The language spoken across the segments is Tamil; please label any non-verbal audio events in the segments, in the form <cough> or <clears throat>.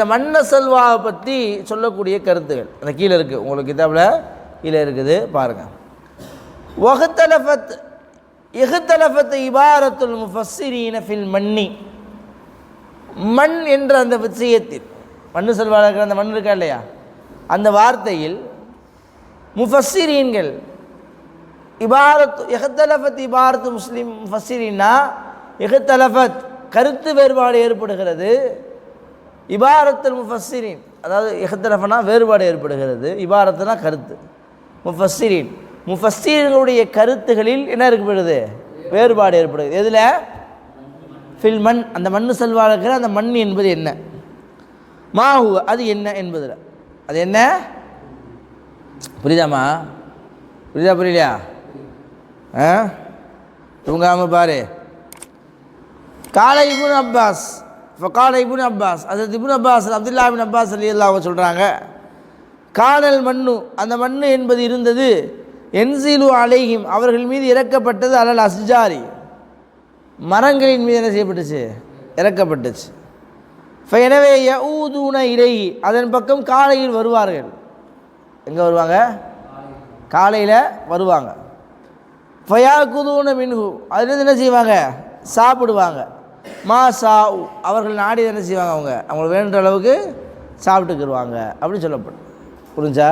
இந்த மன்ன செல்வாவை பற்றி சொல்லக்கூடிய கருத்துகள். அந்த கீழே இருக்குது உங்களுக்கு கிதாபில் கீழே இருக்குது. பாருங்கள் வகுத்தலஃபத் இஹ்தலஃபத் இபாரத்துல் முஃபஸ்ஸிரீன ஃபில் மன்னி. மண் என்ற அந்த விஷயத்தில் மண்ணு செல்வாவில் இருக்கிற அந்த மண் இருக்கா இல்லையா? அந்த வார்த்தையில் முஃபஸ்ஸிரீன்கள் இபாரத் எஹத்தலஃபத் இபாரத்து முஸ்லீம் முஃபஸ்ஸிரீன்னா எஹத்தலஃபத் கருத்து வேறுபாடு ஏற்படுகிறது. இபாரத்துல் முஃபஸ்ஸிரீன். அதாவது எஹத்தரஃபனா வேறுபாடு ஏற்படுகிறது. இபாரத்துனா கருத்து. முஃபஸ்ஸிரீன். முஃபஸ்ஸீர்களுடைய கருத்துகளில் என்ன ஏற்படுது வேறுபாடு ஏற்படுது எதில்? ஃபில் மண். அந்த மண்ணு செல்வாக இருக்கிற அந்த மண் என்பது என்ன? மாஹு அது என்ன என்பதில். அது என்ன? புரியுதாம்மா? புரியுதா புரியலையா? ஆ? தூங்காம பாரு. காலை இபுன் அப்பாஸ். ஃபகால இபுன் அப்பாஸ் அது Ibn Abbas Abdullah Ibn Abbas Ali அவங்க சொல்கிறாங்க காணல் மண்ணு. அந்த மண்ணு என்பது இருந்தது. என்சீலு அலைஹிம். அவர்கள் மீது இறக்கப்பட்டது அலல் அஸ்ஜாரி. மரங்களின் மீது என்ன செய்யப்பட்டுச்சு? இறக்கப்பட்டுச்சு. எனவே யூதூன இலைஹி. அதன் பக்கம் காலையில் வருவார்கள். எங்கே வருவாங்க? காலையில் வருவாங்க. ஃபயா குதூன மின்ஹு அதுலேருந்து என்ன செய்வாங்க? சாப்பிடுவாங்க. மா சா அவர்கள் நாடி என்ன செய்வாங்க அவங்க? அவங்களுக்கு வேணுன்ற அளவுக்கு சாப்பிட்டுக்கிடுவாங்க அப்படின்னு சொல்லப்படும். புரிஞ்சா?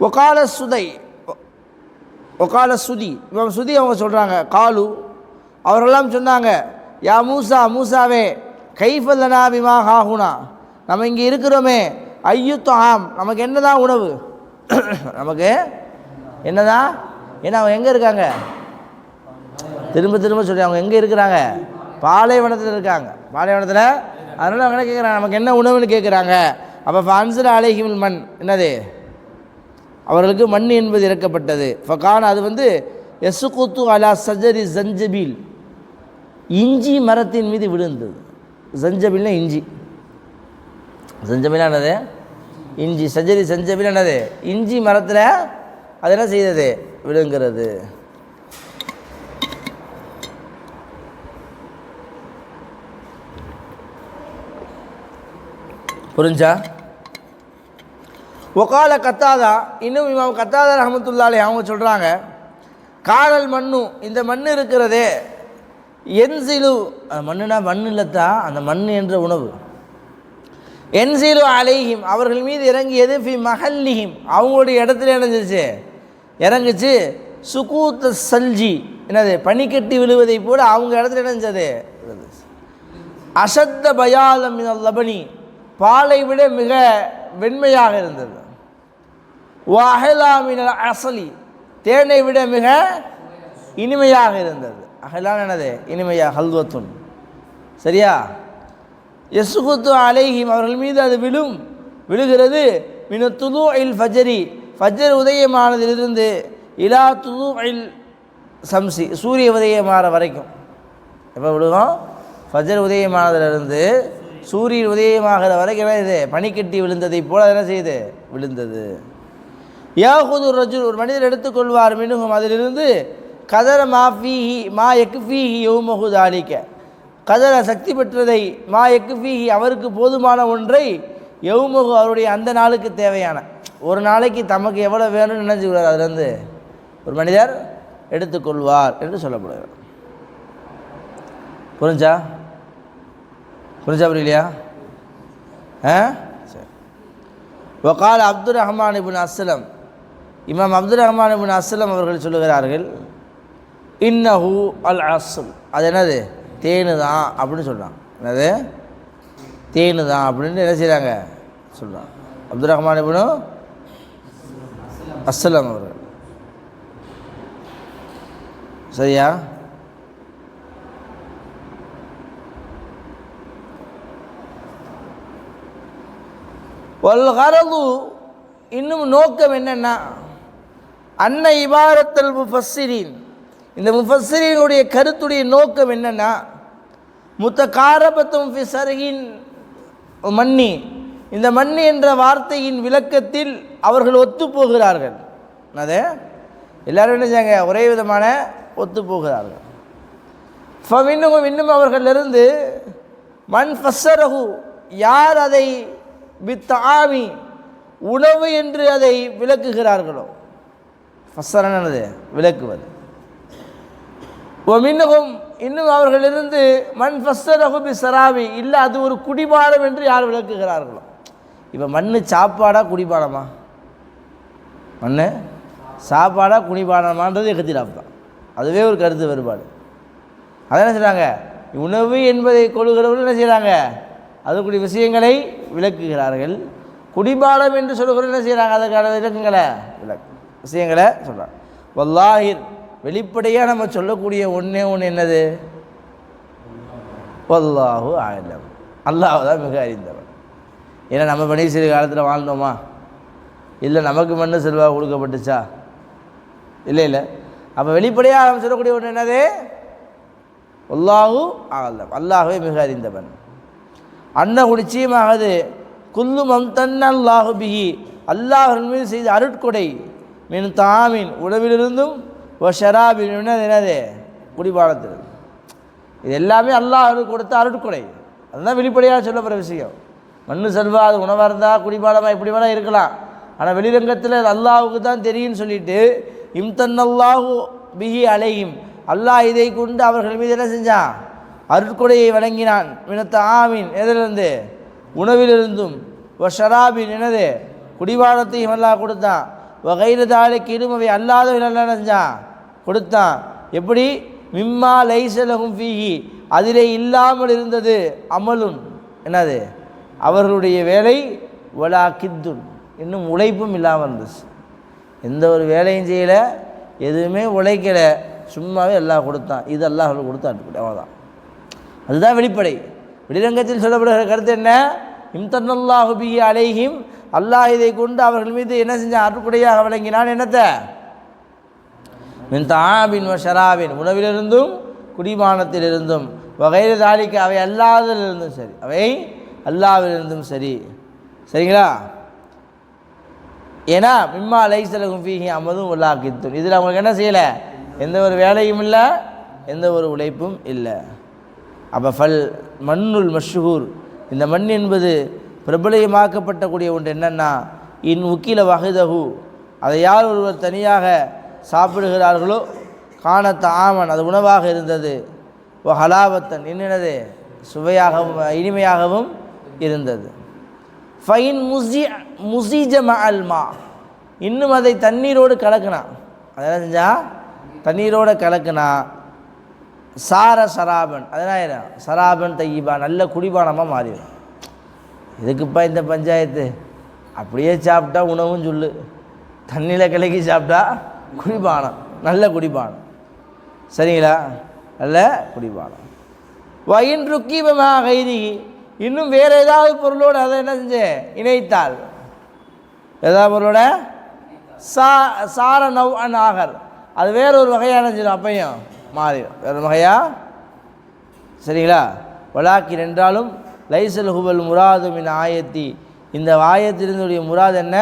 ஒகால சுதை. ஒகால சுதி. இவன் சுதி அவங்க சொல்கிறாங்க காலு. அவரெல்லாம் சொன்னாங்க யா மூசா மூசாவே கைஃபல்லனா பிமா ஹாகுனா நம்ம இங்கே இருக்கிறோமே ஐயுத்து ஆம். நமக்கு என்னதான் உணவு? <clears throat> நமக்கு என்னதான்? ஏன்னா அவங்க எங்கே இருக்காங்க? திரும்ப திரும்ப சொல்லி அவங்க எங்கே இருக்கிறாங்க? பாலைவனத்தில் இருக்காங்க. பாலைவனத்தில்? அதனால் அவங்க என்ன கேட்குறாங்க நமக்கு என்ன உணவுன்னு கேட்குறாங்க அப்போ ஃபான்சர் அலைஹிமில் மண் என்னது? அவர்களுக்கு மண் என்பது இறக்கப்பட்டது. ஃபகான் அது வந்து எசுகுத்து அலா சஜரி ஜஞ்சபீல் இஞ்சி மரத்தின் மீது விழுந்தது. ஜஞ்சபில்னா இஞ்சி. ஜஞ்சபில் என்னது? இஞ்சி. சஜரி சஞ்சபில் என்னது? இஞ்சி மரத்தில் அது என்ன செய்தது? விழுங்கிறது. புரிஞ்சா? ஒகால கத்தாதா இன்னும் இமாம் கத்தாதா ரஹமத்துல்லாலே அவங்க சொல்கிறாங்க காணல் மண்ணு இந்த மண் இருக்கிறதே என்சிலு அந்த மண்ணுனா மண் இல்லத்தா அந்த மண் என்ற உணவு. என்சிலு அலைஹிம் அவர்கள் மீது இறங்கியது ஃபி மஹல்லிஹிம். அவங்களுடைய இடத்துல இணைஞ்சிருச்சு இறங்குச்சு. சுகூத்த சல்ஜி என்னது பனிக்கட்டி விழுவதை போல அவங்க இடத்துல இணைஞ்சது அசத்த பயாலம் லபனி. பாலை விட மிக வெண்மையாக இருந்தது. அஹலாமின அசலி தேனை விட மிக இனிமையாக இருந்தது. அகலான் என்னது? இனிமையா ஹல்வத்துன். சரியா? எசுகுத்து அலைஹிம் அவர்கள் மீது அது விழும் விழுகிறது. மின துது இல் ஃபஜரி ஃபஜர் உதயமானதிலிருந்து இலா துது இல் சம்சி சூரிய உதயமான வரைக்கும். எப்போ விழுகும்? ஃபஜர் உதயமானதிலிருந்து சூரியன் உதயமாகிற வரைக்கும் என்ன இது? பனிக்கட்டி விழுந்ததை போல என்ன செய்யுது விழுந்தது. யாஹுது ரஜுல் ஒரு மனிதர் எடுத்துக்கொள்வார் மினுகும் அதிலிருந்து கதர மாஃபீஹி மா எக்ஃபீஹி யௌமஹு தாலிக்க கதர சக்தி பெற்றதை மா எக்ஃபீஹி அவருக்கு போதுமான ஒன்றை யௌமஹு அவருடைய அந்த நாளுக்கு தேவையான. ஒரு நாளைக்கு தமக்கு எவ்வளோ வேணும்னு நினைச்சுக்கிறார் அதுலேருந்து? ஒரு மனிதர் எடுத்துக்கொள்வார் என்று சொல்லப்படுகிறார் புரிஞ்சா? புரிஞ்சா புரியலையா? ஆ? சரி. வகால் Abdul Rahman Ibn Aslam. Imam Abdul Rahman ibn Aslam அவர்கள் சொல்லுகிறார்கள் இன்னஹு அல் அஸ்ல் அது என்னது? தேனு தான் அப்படின்னு சொல்கிறான் என்னது? தேனு தான் அப்படின்னு என்ன செய்கிறாங்க சொல்கிறான் அப்துல் ரஹ்மான் இபின் அஸ்லம் அவர்கள். சரியா? வல்கரது இன்னும் நோக்கம் என்னென்னா அன்ன இபாரத்தல் முஃபஸ்ஸிரீன். இந்த முஃபஸ்ஸிரீனுடைய கருத்துடைய நோக்கம் என்னென்னா முத்த காரபத்தும் ஃபி மன்னி. இந்த மண்ணி என்ற வார்த்தையின் விளக்கத்தில் அவர்கள் ஒத்துப்போகிறார்கள். அது எல்லோரும் என்ன செய்யாங்க ஒரே விதமான ஒத்துப்போகிறார்கள். ஃபமின்னும் இன்னும் அவர்களிலிருந்து மண் ஃபஸ்ஸரகு யார் அதை வித்தாமி உணவு என்று அதை விளக்குகிறார்களோ? ஃபஸ்ஸரனது விளக்குவது. மின்னகும் இன்னும் அவர்களிருந்து மண் ஃபஸ்ஸரகு பி சராவி இல்லை அது ஒரு குடிபானம் என்று யார் விளக்குகிறார்களோ? இப்போ மண் சாப்பாடா குடிபானமா? மண் சாப்பாடா குடிபானமான்றது எகத்திலாப் தான். அதுவே ஒரு கருத்து வேறுபாடு. அதான் என்ன செய்கிறாங்க உணவு என்பதை கொள்கிறவர்கள் என்ன செய்கிறாங்க அதற்குரிய விஷயங்களை விளக்குகிறார்கள். குடிபாடம் என்று சொல்கிறவர்கள் என்ன செய்கிறாங்க? அதற்கான விளக்குங்களை விளக்கு விஷயங்களை சொல்கிறாங்க வல்லாஹிர் வெளிப்படையாக நம்ம சொல்லக்கூடிய ஒன்றே ஒன்று என்னது? வல்லாஹு ஆலம் அல்லாஹ் தான் மிக அறிந்தவன். ஏன்னா நம்ம பணி சிறு காலத்தில் வாழ்ந்தோமா? இல்லை நமக்கு மண்ணு செல்வா கொடுக்கப்பட்டுச்சா? இல்லை இல்லை. அப்போ வெளிப்படையாக நம்ம சொல்லக்கூடிய ஒன்று என்னது? அல்லாஹு ஆலம் அல்லாஹுவே மிக அறிந்தவன். அன்னகு நிச்சயமாகது குல்லு மம்தன் அல்லாஹு பிஹி அல்லாஹின் மீது செய்த அருட்கொடை மின் தாமின் உணவிலிருந்தும் ஓ ஷராபின் என்னது என்னது? குடிபானத்தில் இது எல்லாமே அல்லாஹ் கொடுத்த அருட்கொடை. அதுதான் வெளிப்படையாக சொல்லப்படுற விஷயம். மண்ணு செல்வா அது உணவாக இருந்தால் குடிபானமாக இப்படி வேணால் இருக்கலாம். ஆனால் வெளிரங்கத்தில் அது அல்லாஹுக்கு தான் தெரியும்னு சொல்லிட்டு இம்தன் அல்லாஹு பிஹி அலையும் அல்லாஹ் இதை கொண்டு அவர்கள் மீது என்ன செஞ்சான்? அருட்கொடையை வழங்கினான் வினத்த ஆமீன் எதிலிருந்து உணவிலிருந்தும் ஒ ஷராபின் எனது குடிவாரத்தையும் அல்லாஹ் கொடுத்தான். வகைறு தாலைக்கு இருமவை அல்லாதவர்கள் என்ன செஞ்சான் கொடுத்தான். எப்படி? மிம்மா லைசலகும் ஃபீஹி. அதிலே இல்லாமல் இருந்தது அமலுன். என்னது? அவர்களுடைய வேலை வலா கித்துன். இன்னும் உழைப்பும் இல்லாமல் இருந்துச்சு. எந்த ஒரு வேலையும் செய்யலை எதுவுமே உழைக்கலை. சும்மாவே எல்லாம் கொடுத்தான். இது அல்லாஹ் அவர்களுக்கு கொடுத்தான் அவ்வளோதான் அதுதான் வெளிப்படை. வெளிரங்கத்தில் சொல்லப்படுகிற கருத்து என்ன? இம்தன்னல்லாஹுபி அலைஹிம். அல்லாஹ் இதை கொண்டு அவர்கள் மீது என்ன செஞ்சான் அருக்குடையாக வழங்கினான்? என்னத்தை? மின் தாபின் ஷராபின். உணவிலிருந்தும் குடிமானத்திலிருந்தும். வகைறு தாலிக்கு. அவை அல்லாததிலிருந்தும் சரி. அவை அல்லாவிலிருந்தும் சரி. சரிங்களா? ஏன்னா மிம்மா லைசலகும் ஃபீஹி அமதும் உல்லாக்கித்தும் இதில் அவங்களுக்கு என்ன செய்யலை? எந்த ஒரு வேலையும் இல்லை எந்த ஒரு உழைப்பும் இல்லை. அப்போ ஃபல் மண்ணுல் மஷ்ஹூர். இந்த மண் என்பது பிரபலயமாக்கப்பட்டக்கூடிய ஒன்று என்னென்னா இன் உக்கில வகுதகு அதை யார் ஒருவர் தனியாக சாப்பிடுகிறார்களோ காணத்த ஆமன் அது உணவாக இருந்தது. ஓ ஹலாவத்தன் என்னது சுவையாகவும் இனிமையாகவும் இருந்தது. ஃபைன் முசி முசிஜம அல்மா இன்னும் அதை தண்ணீரோடு கலக்கினான். அதை என்ன செஞ்சா தண்ணீரோடு கலக்கினா சார சராபன். அதனாயிரம் சராபன் தையிபா நல்ல குடிபானமாக மாறிடும். எதுக்குப்பா இந்த பஞ்சாயத்து? அப்படியே சாப்பிட்டா உணவும் சொல்லு. தண்ணியில் கிளக்கி சாப்பிட்டா குடிபானம் நல்ல குடிபானம். சரிங்களா? நல்ல குடிபானம். வயின் ருக்கீபமா கைதி இன்னும் வேறு ஏதாவது பொருளோடு அதை என்ன செஞ்சேன் இணைத்தால் ஏதாவது பொருளோட? சா சார நவ் அன் ஆகர். அது வேற ஒரு வகையான செஞ்சிடும் அப்பையும். மாறிடும் வேறு வகையா? சரிங்களா? வலாக்கின் என்றாலும் லைசல் ஹுபல் முராது மின் ஆயத்தி. இந்த ஆயத்திலிருந்துடைய முராத் என்ன?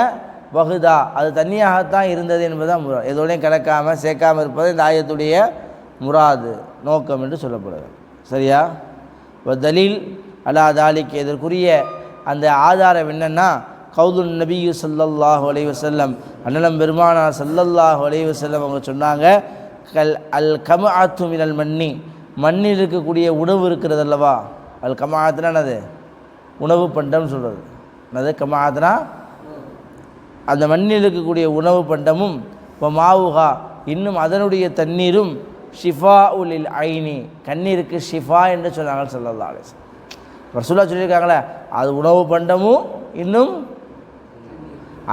வகுதா. அது தனியாகத்தான் இருந்தது என்பதுதான் முராத். எதோடையும் கலக்காமல் சேர்க்காமல் இருப்பது இந்த ஆயத்துடைய முராது நோக்கம் என்று சொல்லப்படுது சரியா? இப்போ தலீல் அலா தாலிக்கு இதற்குரிய அந்த ஆதாரம் என்னென்னா கௌதுல் நபியு சல்லல்லாஹு அலைவசல்லம் அண்ணலம் பெருமானா சல்லல்லாஹு அலைவசல்லம் அவங்க சொன்னாங்க கல் அல் கம ஆத்து மினல் மண்ணி மண்ணில் இருக்கக்கூடிய உணவு இருக்கிறது அல்லவா? அல் கமஆத்துனா என்னது? உணவு பண்டம்னு சொல்கிறது என்னது? கம அந்த மண்ணில் இருக்கக்கூடிய உணவு பண்டமும் இப்போ மாவுகா இன்னும் அதனுடைய தண்ணீரும் ஷிஃபா உலில் ஐனி. கண்ணீருக்கு ஷிஃபா என்று சொன்னாங்க சல்லல்லா அலிஸ் ரசூலா சொல்லியிருக்காங்களே அது உணவு பண்டமும் இன்னும்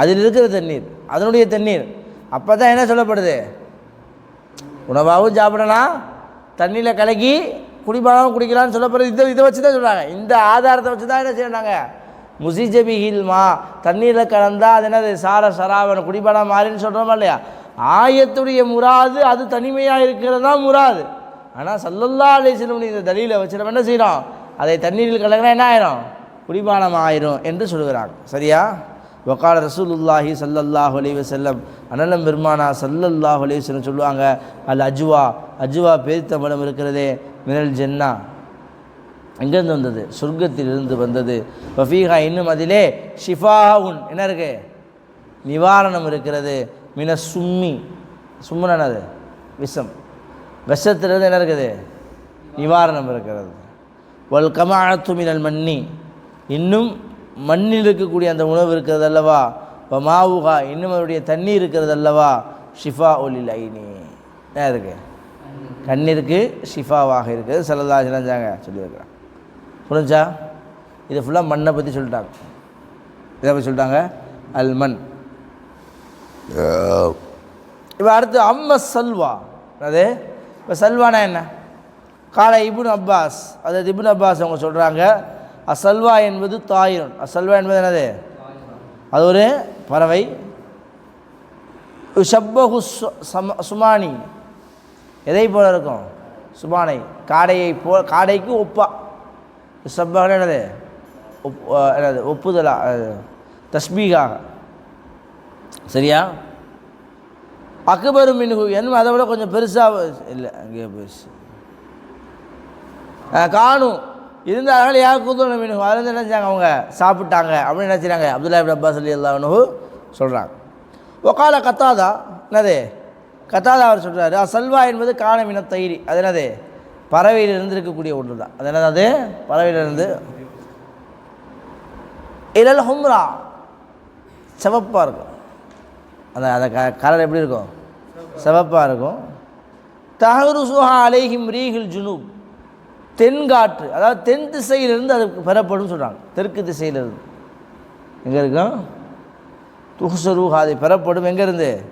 அதில் இருக்கிற தண்ணீர் அதனுடைய தண்ணீர். அப்போ தான் என்ன சொல்லப்படுது? உணவாகவும் சாப்பிடலாம் தண்ணியில் கலக்கி குடிபானம் குடிக்கலாம்னு சொல்லப்படுறது இதை இதை வச்சு தான் சொல்கிறாங்க இந்த ஆதாரத்தை வச்சு தான் என்ன செய்யறாங்க? முசிஜபி ஹில்மா தண்ணீரில் கலந்தால் அது என்னது? சார சராவன குடிபானம் மாறின்னு சொல்கிறோமா இல்லையா? ஆயத்துடைய முராது அது தனிமையாக இருக்கிறது தான் முராது ஆனால் சல்லல்லா அலிஸ்லம் இந்த தலியில் வச்சு நம்ம என்ன செய்கிறோம் அதை தண்ணீரில் கலக்கினா என்ன ஆயிரும்? குடிபானம் ஆயிரும் என்று சொல்கிறாங்க சரியா? வக்கால ரசூலுல்லாஹி சல்லல்லாஹ் அலைஹி செல்லம் அனலம் பெருமானா சல்லல்லாஹ் அலைஹி சொல்லுவாங்க அல் அஜ்வா அஜ்வா பேரித்தம்பழம் இருக்கிறதே மினல் ஜென்னா. எங்கேருந்து வந்தது? சொர்க்கத்திலிருந்து வந்தது. வஃபீஹா இன்னும் அதிலே ஷிஃபாவுன் என்ன இருக்கு? நிவாரணம் இருக்கிறது. மின சும்மி சும்மனது விஷம். விஷத்திலிருந்து என்ன இருக்குது? நிவாரணம் இருக்கிறது. வல் கமாத்து மினல் மன்னி இன்னும் மண்ணில் இருக்கக்கூடிய அந்த உணவு இருக்கிறது அல்லவா இப்போ மாவுகா இன்னும் அவருடைய தண்ணி இருக்கிறது அல்லவா ஷிஃபா ஒலில் ஐனி. என்ன இருக்கு? கண்ணிற்கு ஷிஃபாவாக இருக்குது. செல்லதா சிலஞ்சாங்க சொல்லியிருக்கிறான். புரிஞ்சா? இது ஃபுல்லாக மண்ணை பற்றி சொல்லிட்டாங்க. இதை பற்றி சொல்லிட்டாங்க. அல் மண். இப்போ அடுத்து அம்ம சல்வா. அது இப்போ சல்வானா என்ன? கால இபுன் அப்பாஸ். அதாவது இபுன் அப்பாஸ் அவங்க சொல்கிறாங்க அசல்வா என்பது தாயிரன் அசல்வா என்பது என்னது? அது ஒரு பறவை. ஷப்பகு சுமானி. எதை போல இருக்கும்? சுமானை. காடையை போ காடைக்கு ஒப்பா. சப்பகன என்னது? ஒப் என்னது? ஒப்புதலா அது தஸ்பீகாக. சரியா? அக்பரு மின்ஹு. என்ன அதை விட கொஞ்சம் பெருசாக இல்லை அங்கே பெருசு காணும் காணும் இருந்தார்கள் யார் கூத்தோன மின்ஹு அதில் என்ன செஞ்சாங்க அவங்க? சாப்பிட்டாங்க. அப்படின்னு நினச்சிறாங்க அப்துல்லா இப்னு அப்பாஸ் அலி அல்லாஹனு சொல்கிறாங்க ஒக்கால கத்தாதா? என்னது? கத்தாதா அவர் சொல்கிறாரு அசல்வா என்பது காணமின தயிரி. அது என்னது? பறவையிலிருந்து இருக்கக்கூடிய ஒன்று தான். அது என்னது அது? பறவையிலிருந்து இலல் ஹும்ரா. சிவப்பாக இருக்கும். அந்த அந்த க கலர் எப்படி இருக்கும்? சிவப்பாக இருக்கும். தஹரு சுஹா அலைஹிம் ரீஹில் ஜுனூப். தென்காற்று அதாவது தென் திசையிலிருந்து அது பெறப்படும் சொல்கிறாங்க தெற்கு திசையிலிருந்து. எங்கே இருக்கும் துஹ்சரூஹா அது பெறப்படும். எங்கேருந்து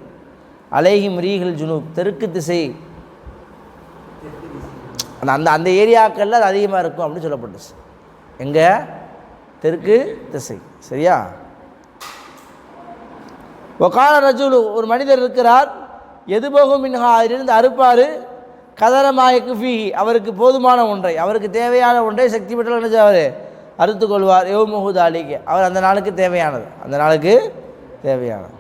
அலைகி ரீஹில் ஜுனூப். தெற்கு திசை. அந்த அந்த அந்த ஏரியாக்களில் அது அதிகமாக இருக்கும் அப்படின்னு சொல்லப்பட்டுச்சு. எங்கே? தெற்கு திசை. சரியா? ஒகால ரஜுலு ஒரு மனிதர் இருக்கிறார். எதுபோகும் மின்ஹா அதிலிருந்து அறுப்பார். கதரமாயக்கு ஃபீஹி. அவருக்கு போதுமான ஒன்றை. அவருக்கு தேவையான ஒன்றை சக்தி பெற்ற என்ன அவர் அறுத்து கொள்வார் யோ முகுதாலிக்கு அவர் அந்த நாளுக்கு தேவையானது. அந்த நாளுக்கு தேவையானது.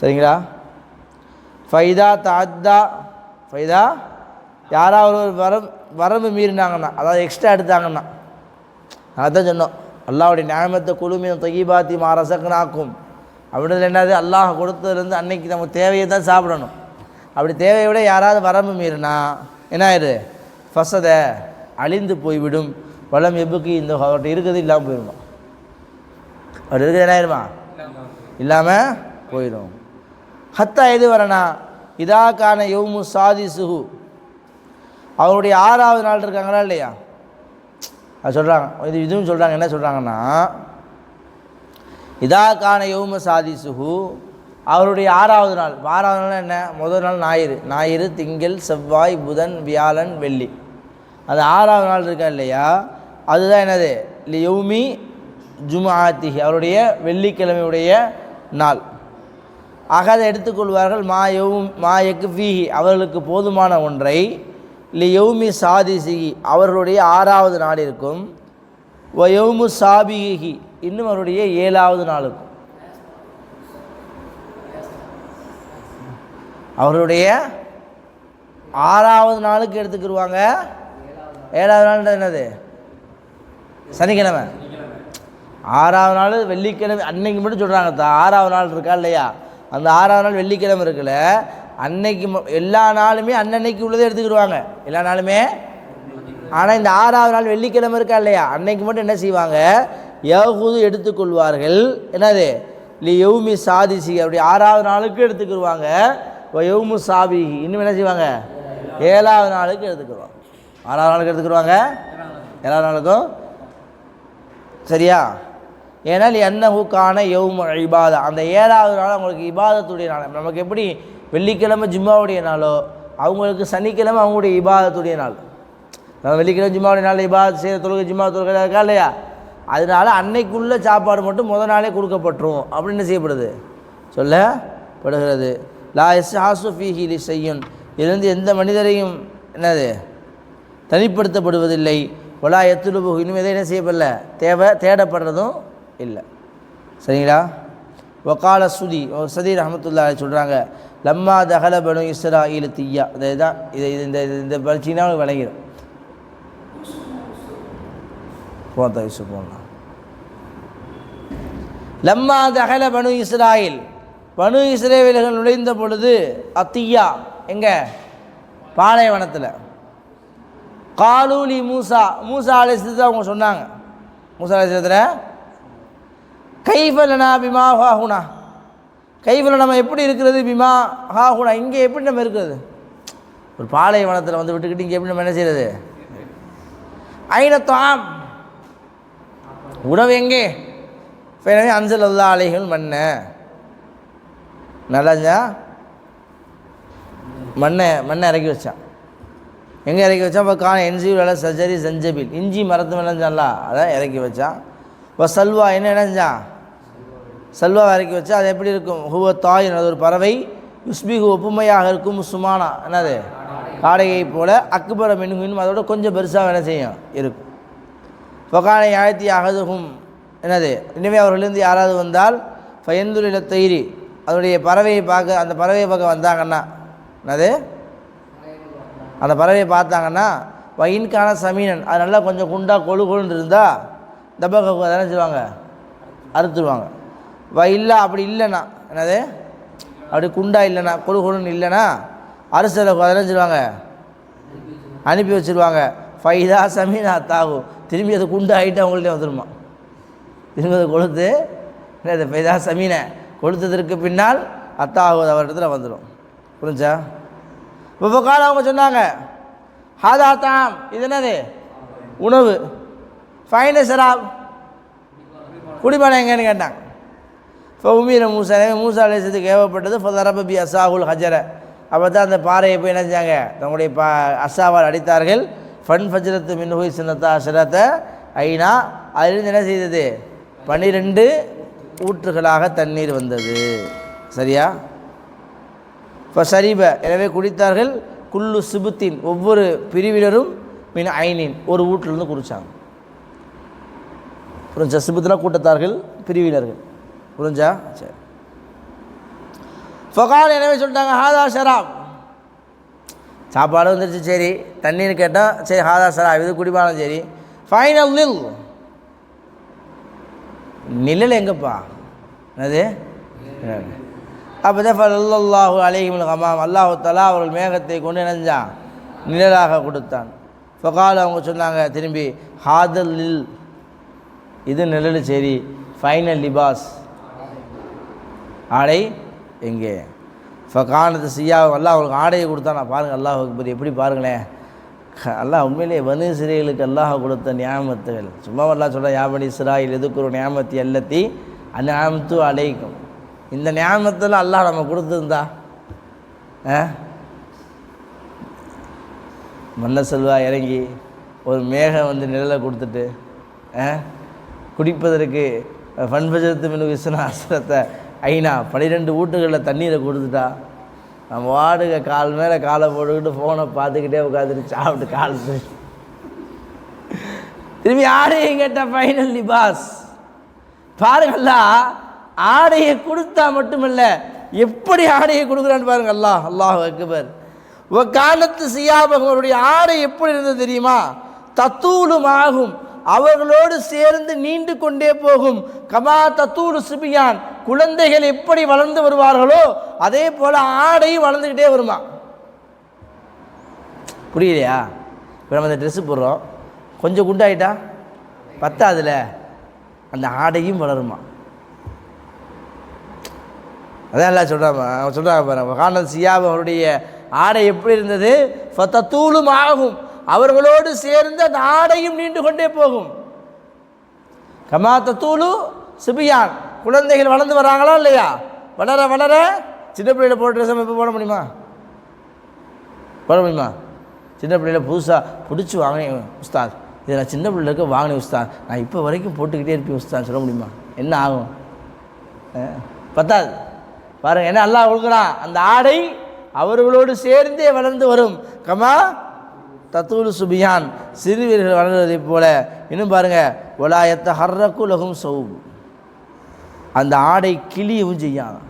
சரிங்களா? ஃபைதா தாத்தா ஃபைதா யாராவது ஒரு வரம் வரம்பு மீறினாங்கன்னா அதாவது எக்ஸ்ட்ரா எடுத்தாங்கன்னா அதான் சொன்னோம். அல்லாவுடைய நியாயமத்தை குழுமையும் தொகிபாத்தி மாரசக்கனாக்கும் அப்படின்றது என்னது? அல்லாஹ் கொடுத்ததுலேருந்து அன்னைக்கு நம்ம தேவையை தான் சாப்பிடணும். அப்படி தேவையை விட யாராவது வரம்பு மீறினா என்ன ஆயிரு ஃபசதை அழிந்து போய்விடும். வளம் எப்புக்கு இந்த அவர்கிட்ட இருக்கிறது இல்லாமல் போயிடுமா அவர் இருக்கிறது என்ன ஆயிடுமா இல்லாமல் போயிடும் ஹத்தா எது வரனா இதாக்கான யோமு சாதி சுகு அவருடைய ஆறாவது நாள் இருக்காங்களா இல்லையா? அது சொல்கிறாங்க இது இதுவும் சொல்கிறாங்க என்ன சொல்கிறாங்கன்னா இதாக்கான யோமு சாதி சுகு அவருடைய ஆறாவது நாள். ஆறாவது நாள் என்ன? முதல் நாள் ஞாயிறு. ஞாயிறு திங்கள் செவ்வாய் புதன் வியாழன் வெள்ளி. அது ஆறாவது நாள் இருக்கா இல்லையா? அதுதான் என்னது? யௌமி ஜுமாத்திஹி அவருடைய வெள்ளிக்கிழமையுடைய நாள். ஆக அதை எடுத்துக்கொள்வார்கள் மா யௌம் மா எக்கு ஃபீஹி அவர்களுக்கு போதுமான ஒன்றை. லியௌமி சாதி சாதிசிகி அவர்களுடைய ஆறாவது நாளிற்கும் வயோமு யௌமு சாபிகி இன்னும் அவருடைய ஏழாவது நாளுக்கும் அவருடைய ஆறாவது நாளுக்கு எடுத்துக்கிடுவாங்க ஏழாவது நாள் என்னது? சனிக்கிழமை. ஆறாவது நாள் வெள்ளிக்கிழமை அன்னைக்கு மட்டும் சொல்கிறாங்க தா ஆறாவது நாள் இருக்கா இல்லையா? அந்த ஆறாவது நாள் வெள்ளிக்கிழமை இருக்குல்ல அன்னைக்கு ம- எல்லா நாளுமே அன்னன்னைக்கு உள்ளதை எடுத்துக்கிடுவாங்க எல்லா நாளுமே? ஆனால் இந்த ஆறாவது நாள் வெள்ளிக்கிழமை இருக்கா இல்லையா? அன்னைக்கு மட்டும் என்ன செய்வாங்க? யகுது எடுத்துக்கொள்வார்கள். என்னது? இல்லை யௌமி சாதிசி. அப்படி ஆறாவது நாளுக்கு எடுத்துக்கிடுவாங்க யௌமு சாவி இன்னும் என்ன செய்வாங்க? ஏழாவது நாளுக்கு எடுத்துக்கிறோம் ஆறாவது நாளுக்கு எடுத்துக்கிடுவாங்க? ஏழாவது நாளுக்கும் சரியா? ஏனால் என்னஹுக்கான யௌம இபாதா. அந்த ஏழாவது நாள் அவங்களுக்கு இபாதத்துடைய நாள். நமக்கு எப்படி? வெள்ளிக்கிழமை ஜும்மாவுடைய நாளோ அவங்களுக்கு சனிக்கிழமை அவங்களுடைய இபாதத்துடைய நாள். நம்ம வெள்ளிக்கிழமை ஜும்மாவுடைய நாள் இபாதத் செய்கிற தொழுகை ஜும்மா தொழுகை இருக்கா இல்லையா? அதனால அன்னைக்குள்ள சாப்பாடு மட்டும் முத நாளே கொடுக்கப்பட்டுரும். அப்படின்னு என்ன செய்யப்படுது? சொல்லப்படுகிறது. லா எஸ் ஹாசு ஃபீஹிலி செய்யும் இதிலிருந்து எந்த மனிதரையும் என்னது? தனிப்படுத்தப்படுவதில்லை. ஒலா எத்துலுபு போகும் எதை என்ன செய்யப்படல? தேவை தேடப்படுறதும் இல்லை. சரிங்களா? வக்கால சுதி. சதீர் அஹமத்துல்லா சொல்கிறாங்க லம்மா தகல பனு இஸ்ரா ஈல தீயா. இதை தான் இதை இது- இந்த இது- இந்த பரிச்சின்னா விளங்கிடும். போத்தா யூசுப் போடலாம். லம்மா தகல பனு இஸ்ராயில். பனு இஸ்ரேவேலர்கள் நுழைந்த பொழுது அத்தியா எங்கே? பாலைவனத்தில். காலூலி மூசா மூசா அலிசத்து அவங்க சொன்னாங்க. மூசா அலிசத்தில் கைஃபலனா பிமா ஹாஹுனா? கைஃபல நம்ம எப்படி இருக்கிறது? பிமா ஹாஹுனா. இங்கே எப்படி நம்ம இருக்கிறது? ஒரு பாலைவனத்தில் வந்து விட்டுக்கிட்டு இங்கே எப்படி நம்ம என்ன செய்கிறது ஐநத்தாம் உணவு எங்கே? அஞ்சல் அல்லா அலைகள் மண்ண நல்லாஞ்சா மண்ணை மண்ணை இறக்கி வச்சான். எங்கே இறக்கி வச்சான்? இப்போ காண என்ஜி வேலை சர்ஜரி செஞ்சபில். இஞ்சி மரத்து விளைஞ்சான்ல அதை இறக்கி வச்சான். இப்போ சல்வா என்ன இணைஞ்சான் சல்வா இறக்கி வச்சா அது எப்படி இருக்கும்? ஹுவ தாய் அது ஒரு பறவை. யுஸ்பிகு ஒப்புமையாக இருக்கும் சுமானா என்னது? காடையை போல அக்பர மின்ஹும் அதோட கொஞ்சம் பெருசாக என்ன செய்யும் இருக்கும். ஃபகானை ஆயத்தி அகதுகும். என்னது? இனிமே அவர்களிருந்து யாராவது வந்தால் பயந்துள்ள தயிரி அதனுடைய பறவையை பார்க்க அந்த பறவையை பார்க்க வந்தாங்கன்னா என்னது? அந்த பறவையை பார்த்தாங்கன்னா வயின்கான சமீனன். அது நல்லா கொஞ்சம் குண்டாக கொழு கொழுன்னு இருந்தால் தபக தானே சொல்லுவாங்க? அறுத்துருவாங்க. வ இல்லை அப்படி இல்லைண்ணா என்னது? அப்படி குண்டா இல்லைண்ணா கொழு கொழுன்னு இல்லைன்னா அரசரை என்ன சொல்லுவாங்க? அனுப்பி வச்சுருவாங்க. ஃபைதா சமீனா தாகும் திரும்பி அது குண்டு ஆகிட்டு அவங்கள்ட்ட வந்துருமா? திரும்பி அதை கொழுத்து என்னது? ஃபைதா சமீனை. கொளுத்ததற்கு பின்னால் அத்தாகுவது அவரிடத்தில் வந்துடும். புரிஞ்சா? இப்போ காலம் அவங்க சொன்னாங்க ஹாதா தாம். இது என்னது? உணவு. ஃபைனஸ் சராப் குடிமனை எங்கன்னு கேட்டாங்க. இப்போ உமீர மூசா மூசா அலேசத்துக்கு ஏவப்பட்டது இப்போ தரபபி அசாஹுல் ஹஜரை. அப்போ தான் அந்த பாறையை போய் நினைஞ்சாங்க தங்களுடைய பா அசாவால் அடித்தார்கள். ஃபன் ஃபஜ்ரத்து மின்ஹுய் சின்னத்தா அஷரத்த ஐநா அதிலிருந்து என்ன செய்தது? பன்னிரெண்டு ஊற்றுகளாக தண்ணீர் வந்தது. சரியா? இப்போ சரிப எனவே குடித்தார்கள் குல்லு சிபுத்தின். ஒவ்வொரு பிரிவினரும் மீன் ஐனின் ஒரு வீட்டிலிருந்து குடித்தாங்க புரிஞ்சா? சிபுத்தினா கூட்டத்தார்கள் பிரிவினர்கள். புரிஞ்சா? சரி. ஃபகால் எனவே சொல்லிட்டாங்க ஹாதா ஷராப். சாப்பாடு வந்துருச்சு சரி. தண்ணீர் கேட்டால் சரி ஹாதா ஷராப். இது குடிப்பானம் சரி. ஃபைனல் நில். நிழல் எங்கப்பா என்னது? அப்போ தான் ஃபல்லாஹு அலைஹிமுல் ஹமாம் அல்லாஹு தலா அவர்கள் மேகத்தை கொண்டு நினைஞ்சான் நிழலாக கொடுத்தான். ஃபகால் அவங்க சொன்னாங்க திரும்பி ஹாதல் லில். இது நிழல் சரி ஃபைனல் லிபாஸ். ஆடை எங்கே? ஃபகானது சியா அல்லாஹ் அவங்களுக்கு ஆடையை கொடுத்தானா. பாருங்கள் அல்லாஹ் அக்பர் எப்படி பாருங்களேன். அல்லாஹ் உண்மையிலே வனு சிறைகளுக்கு அல்லாஹ் கொடுத்த நியாமத்துகள். சும்மா வரலாம் சொல்ல யாபனி சிராயில் எதுக்குற நியாமத்தி எல்லாத்தி அந்நாமத்து அழைக்கும் இந்த நியாமத்தில் அல்லாஹ் நம்ம கொடுத்துருந்தா? ஆ? மன்ன செல்வா இறங்கி ஒரு மேகம் வந்து நிழலை கொடுத்துட்டு ஆ? குடிப்பதற்கு பண்பஜத்து மினு விஸ்வன ஐநா பனிரெண்டு வீட்டுகளில் தண்ணீரை கொடுத்துட்டா? நம்ம வாடுக கால் மேலே காலை போட்டுக்கிட்டு ஃபோனை பார்த்துக்கிட்டே உட்காந்துட்டு சாப்பிட்டு கால் திரும்பி ஆடையை கேட்ட ஃபைனல் லிபாஸ் பாருங்கல்லா ஆடையை கொடுத்தா மட்டுமல்ல எப்படி ஆடையை கொடுக்குறான்னு பாருங்க அல்லாஹ் அல்லாஹ் அக்பர். ஒரு காலத்து அவருடைய ஆடை எப்படி இருந்தது தெரியுமா? தத்தூலும் ஆகும் அவர்களோடு சேர்ந்து நீண்டு கொண்டே போகும். கமா தத்தூர் சிபியான் குழந்தைகள் எப்படி வளர்ந்து வருவார்களோ அதே போல ஆடையும் வளர்ந்துக்கிட்டே வருமா? புரியலையா? இப்போ நம்ம இந்த ட்ரெஸ்ஸு போடுறோம். கொஞ்சம் குண்டாயிட்டா? பத்தாதுல. அந்த ஆடையும் வளருமா? அதான் எல்லாம் சொல்கிறாங்க அவன் சொல்கிறாங்க பாருங்க காணல் சியாப் அவருடைய ஆடை எப்படி இருந்தது? ஃபத்தூலும் ஆகும். அவர்களோடு சேர்ந்து அந்த ஆடையும் நீண்டு கொண்டே போகும். கமாத்த தூளு சிபியான். குழந்தைகள் வளர்ந்து வராங்களா இல்லையா? வளர வளர சின்ன பிள்ளையில் போட்ட ட்ரெஸ் இப்போ போட முடியுமா? போட முடியுமா? சின்ன பிள்ளையில் புதுசாக பிடிச்சி வாங்கினேன் உஸ்தாத். இதை நான் சின்ன பிள்ளைக்கு வாங்கினேன் உஸ்தாத். நான் இப்போ வரைக்கும் போட்டுக்கிட்டே இருப்பேன் உஸ்தாத். சொல்ல முடியுமா? என்ன ஆகும்? பத்தாது. பாருங்கள் என்ன அல்லாஹ் கொடுக்குறான்? அந்த ஆடை அவர்களோடு சேர்ந்தே வளர்ந்து வரும். கமா தத்துவல் சுபியான் சிறுவீர்கள் வளர்வதைப் போல இன்னும் பாருங்கள் ஒலாயத்த ஹர்ரக்கு லகும் சௌப் அந்த ஆடை கிளியவும் செய்யாதான்.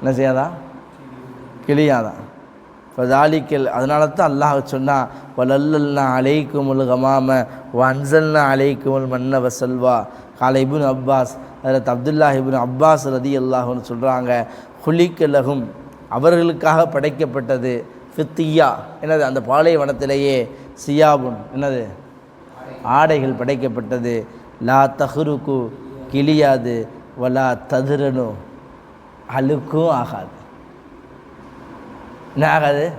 என்ன செய்யாதா? கிளியாதான் இப்போ தாலிக்கல் அதனால தான் அல்லாஹ் சொன்னா வலல்லல்னா அலைக்குமுல் கமாம வன்சல்னா அலைக்குமுல் மன்னவ செல்வா காலை இபுன் அப்பாஸ் அதில் அப்துல்லா இபுன் அப்பாஸ் ரதி அல்லாஹுன்னு சொல்கிறாங்க ஹுலிக்கலகும் அவர்களுக்காக படைக்கப்பட்டது. ஃபித்தியா. என்னது அந்த பாலைவனத்திலேயே சியாபுன் என்னது? ஆடைகள் படைக்கப்பட்டது. லா தஹ்ருக்கு கிளியாது வலா ததுரனு. அழுக்கும் ஆகாது. என்ன ஆகாது?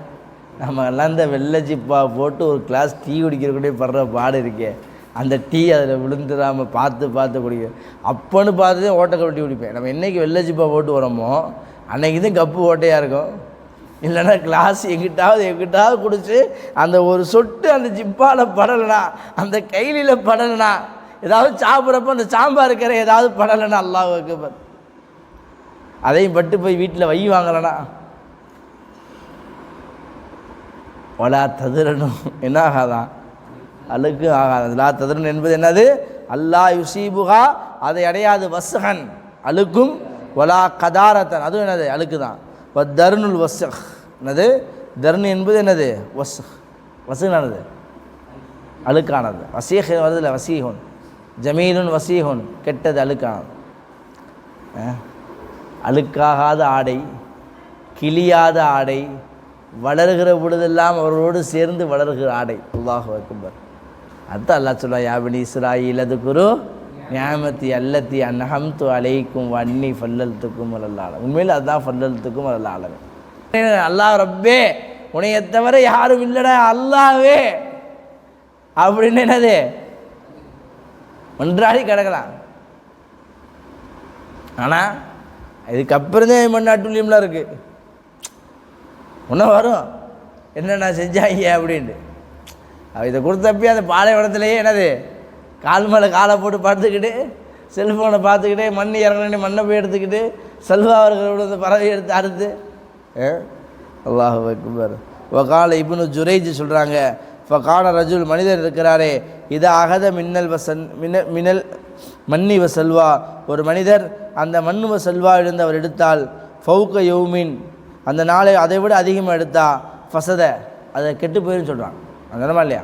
நம்ம எல்லாம் இந்த வெள்ளை ஜிப்பா போட்டு ஒரு கிளாஸ் டீ குடிக்கிறக்கூடிய படுற பாடு இருக்கே. அந்த டீ அதில் விழுந்துடாமல் பார்த்து பார்த்து குடிக்க. அப்போன்னு பார்த்து தான் ஓட்டை கட்டி குடிப்பேன். நம்ம இன்றைக்கி வெள்ளை ஜிப்பா போட்டு வரோமோ அன்றைக்கி தான் கப்பு ஓட்டையாக இருக்கும். இல்லைன்னா கிளாஸ் எங்கிட்டாவது எங்கிட்டாவது குடிச்சு அந்த ஒரு சொட்டு அந்த ஜிப்பால் படலைனா அந்த கைலியில் படலைனா ஏதாவது சாப்பிட்றப்ப அந்த சாம்பார் இருக்கிற ஏதாவது படலைனா அல்லாஹ் அக்பர். அதையும் பட்டு போய் வீட்டில் வை வாங்கலனா. ஒலா ததுரணும் என்ன ஆகாதான் அழுக்கு ஆகாது. லா ததுரன் என்பது என்னது? அல்லாஹ் யுசீபுகா அதை அடையாது வசகன். அழுக்கும் ஒலா கதாரத்தன். அதுவும் என்னது? அழுக்கு தான் இப்போ தருணுல் வசஹ் என்னது? தர்னு என்பது என்னது? வஸ்ஹ் வசுனானது அழுக்கானது. வசீஹ் வருதில்ல வசீஹுன். ஜமீலுன் வசீஹுன். கெட்டது அழுக்கானது. அழுக்காகாத ஆடை கிளியாத ஆடை வளர்கிற பொழுதெல்லாம் அவரோடு சேர்ந்து வளர்கிற ஆடை. அல்லாஹ் வைக்கும்பர் அதுதான் அல்லா சொல்லா யாபினி இஸ்ராயில் அது குரு நியாமத்தி அல்லத்தி அன்ஹம்து அலைக்கும் வன்னி ஃபல்லல்த்துக்கும் அல்லல்லால உண்மையில் அதுதான் ஃபல்லல்த்துக்கும் அல்லல்லாலமே அல்லாஹ் ரப்பே உனையை தவிர யாரும் இல்லைடா அல்லாவே அப்படின்னு என்னது? ஒன்றாடி கிடக்கலாம். ஆனால் இதுக்கப்புறம் தான் மண்ணாட்டுலியம்லாம் இருக்குது இன்னும் வரும். என்னென்ன செஞ்சாங்க அப்படின்ட்டு அவ இதை கொடுத்தப்பயே அந்த பாலைவனத்திலேயே என்னது? கால் மேலே காலை போட்டு படுத்துக்கிட்டு செல்ஃபோனை பார்த்துக்கிட்டே மண் இறங்கினே மண்ணை போய் எடுத்துக்கிட்டு செல்வா அவர்களோட அந்த பறவை எடுத்து அறுத்து. ஏ? அல்லாஹ் அக்பர். வகால இப்னு ஜுரைஜ் சொல்கிறாங்க ஃபகான ரஜுல் மனிதர் இருக்கிறாரே இது அகத மின்னல் வசன் மின மின்னல் மன்னி வசல்வா ஒரு மனிதர் அந்த மண்ணு வசல்வா இருந்து அவர் எடுத்தால் ஃபவுக்க யௌமின் அந்த நாளை அதை விட அதிகமாக எடுத்தா ஃபசத அதை கெட்டு போயிருன்னு சொல்கிறான் அந்த இல்லையா?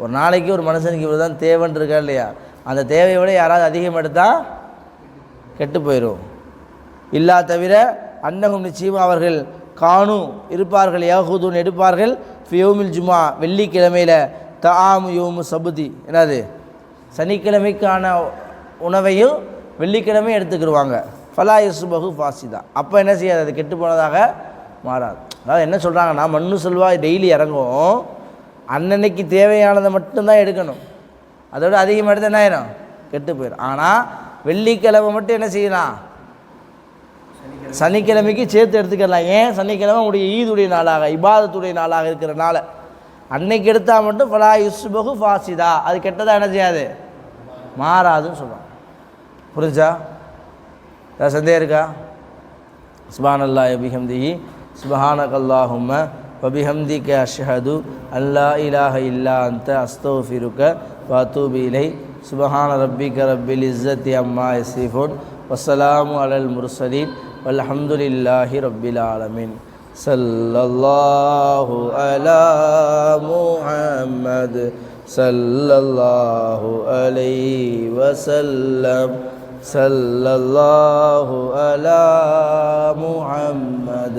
ஒரு நாளைக்கு ஒரு மனுஷனுக்கு இவ்வளோ தான் தேவைன்னு இருக்கா இல்லையா? அந்த தேவையை விட யாராவது அதிகம் எடுத்தால் கெட்டு போயிடும் இல்லா தவிர அன்னகும் நிச்சயம் அவர்கள் காணும் இருப்பார்கள் யாஹூதுன் எடுப்பார்கள். ஃபியோமில் ஜுமா வெள்ளிக்கிழமையில் தாம் யோமு சபுதி. என்னது? சனிக்கிழமைக்கான உணவையும் வெள்ளிக்கிழமை எடுத்துக்கிடுவாங்க ஃபலா யசுபகு ஃபாசிதா. அப்போ என்ன செய்யாது? அது கெட்டு போனதாக மாறாது. அதாவது என்ன சொல்கிறாங்கன்னா மண்ணு செல்வா டெய்லி இறங்கும் அன்னன்னைக்கு தேவையானதை மட்டும்தான் எடுக்கணும். அதோட அதிகமாக எடுத்து என்ன ஆயிரும்? கெட்டு போயிடும் ஆனால் வெள்ளிக்கிழமை மட்டும் என்ன செய்யலாம்? சனிக்கிழமைக்கு சேர்த்து எடுத்துக்கலாம். ஏன்? சனிக்கிழமை உடைய ஈதுடைய நாளாக இபாதத்துடைய நாளாக இருக்கிறனால. அன்னைக்கு எடுத்தால் மட்டும் ஃபலா யுஸ்பகு ஃபாசிதா. அது கெட்டதாக என்ன செய்யாது? மாறாதுன்னு சொல்கிறோம் புரிஞ்சா? ஏதாவது சந்தேகம் இருக்கா? وبحمدك أشهد أن لا إله إلا أنت أستغفرك وأتوب إليك. سبحان ربك رب العزة عما يصفون والسلام على المرسلين والحمد لله رب العالمين. صلى الله على محمد صلى الله عليه وسلم. صلى الله على محمد